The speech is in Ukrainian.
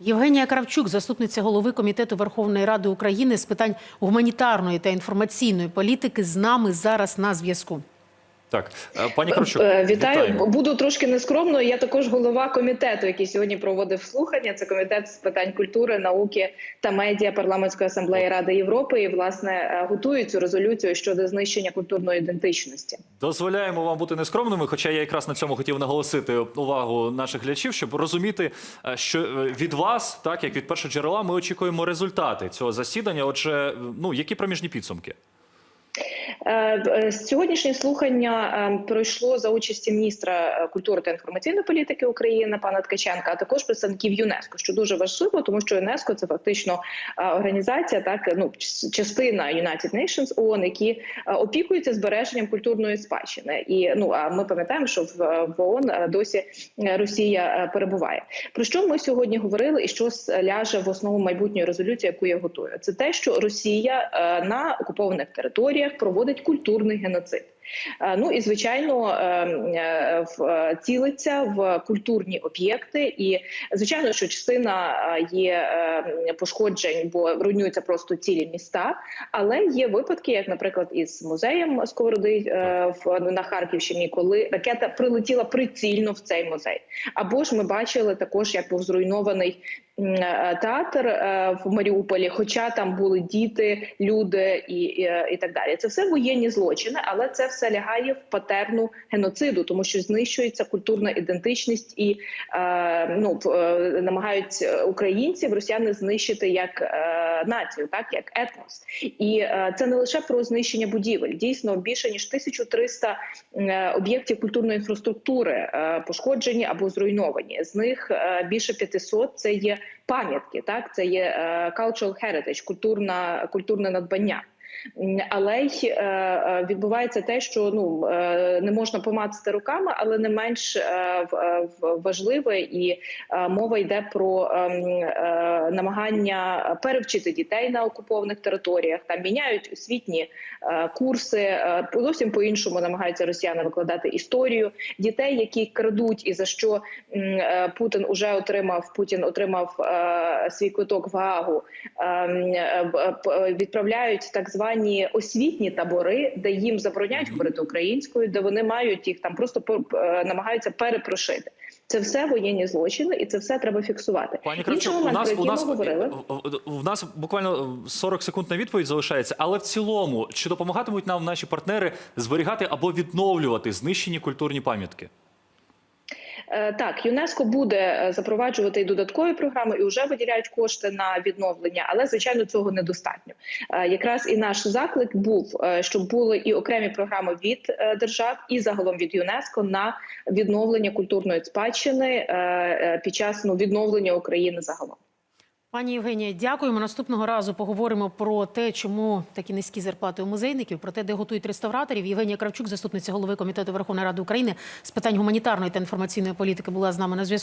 Євгенія Кравчук, заступниця голови комітету Верховної Ради України з питань гуманітарної та інформаційної політики, з нами зараз на зв'язку. Так, е, пані Кравчук, Е, Вітаю. вітаємо. Буду трошки нескромною. Я також голова комітету, який сьогодні проводив слухання. Це комітет з питань культури, науки та медіа парламентської асамблеї Ради Європи. І власне е, готую цю резолюцію щодо знищення культурної ідентичності. Дозволяємо вам бути нескромними, хоча я якраз на цьому хотів наголосити увагу наших глядачів, щоб розуміти, що від вас, так як від першого джерела, ми очікуємо результати цього засідання. Отже, ну які проміжні підсумки? Е, е, Сьогоднішнє слухання е, пройшло за участі міністра е, культури та інформаційної політики України пана Ткаченка, а також представників ЮНЕСКО, що дуже важливо, тому що ЮНЕСКО це фактично організація, так ну частина United Nations ООН, які опікуються збереженням культурної спадщини. І ну а ми пам'ятаємо, що в, ООН досі Росія перебуває. Про що ми сьогодні говорили, і що ляже в основу майбутньої резолюції, яку я готую, це те, що Росія на окупованих територіях проводить культурний геноцид. Е, Ну і звичайно е, е, цілиться в культурні об'єкти, і звичайно, що частина є пошкоджень, бо руйнуються просто цілі міста. Але є випадки, як, наприклад, із музеєм Сковороди в на Харківщині, коли ракета прилетіла прицільно в цей музей. Або ж ми бачили також, як був зруйнований театр е, в Маріуполі, хоча там були діти, люди і, і, і так далі. Це все воєнні злочини, але це все лягає в патерну геноциду, тому що знищується культурна ідентичність і е, ну е, намагаються українців росіяни знищити як е, націю, так як етнос. І е, це не лише про знищення будівель. Дійсно, більше ніж 1300 е, об'єктів культурної інфраструктури е, пошкоджені або зруйновані. З них більше 500 – це є пам'ятки. Так, це є cultural heritage, культурна культурне надбання. Але й е, е, відбувається те, що ну е, не можна помацати руками, але не менш важливе, і мова йде про ем, намагання перевчити дітей на окупованих територіях. Там міняють освітні курси, зовсім по іншому намагаються росіяни викладати історію дітей, які крадуть, і за що Путін уже отримав Путін отримав свій квиток в Гаагу. ем, відправляють так звані освітні табори, де їм забороняють говорити українською, де вони мають їх там просто е, намагаються перепрошити. Це все воєнні злочини, і це все треба фіксувати. Пані Кравчук, у нас у нас говорили. в- нас буквально 40 секунд на відповідь залишається. Але в цілому, чи допомагатимуть нам наші партнери зберігати або відновлювати знищені культурні пам'ятки? Е, Так, ЮНЕСКО буде е, запроваджувати і додаткові програми, і вже виділяють кошти на відновлення, але звичайно цього недостатньо. Е, Якраз і наш заклик був, щоб були і окремі програми від держав, і загалом від ЮНЕСКО на відновлення культурної спадщини під час ну, відновлення України загалом. Пані Євгенія, дякуємо. Наступного разу поговоримо про те, чому такі низькі зарплати у музейників, про те, де готують реставраторів. Євгенія Кравчук, заступниця голови комітету Верховної Ради України з питань гуманітарної та інформаційної політики, була з нами на зв'язку.